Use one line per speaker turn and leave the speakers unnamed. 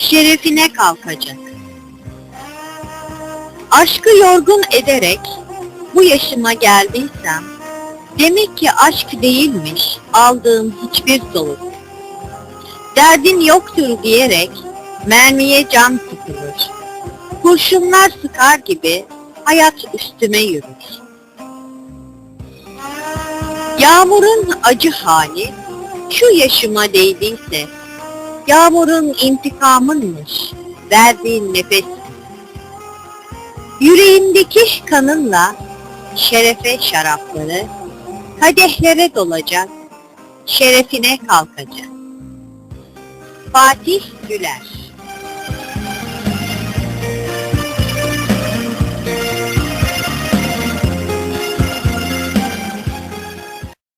şerefine kalkacak. Aşkı yorgun ederek bu yaşıma geldiysem, demek ki aşk değilmiş aldığım hiçbir soluk. Derdin yoktur diyerek mermiye can sıkılır. Kurşunlar sıkar gibi hayat üstüme yürür. Yağmurun acı hali şu yaşıma değdiyse, yağmurun intikamınmış verdiğin nefes. Yüreğimdeki kanınla şerefe şarapları, kadehlere dolacak, şerefine kalkacak. Fatih Güler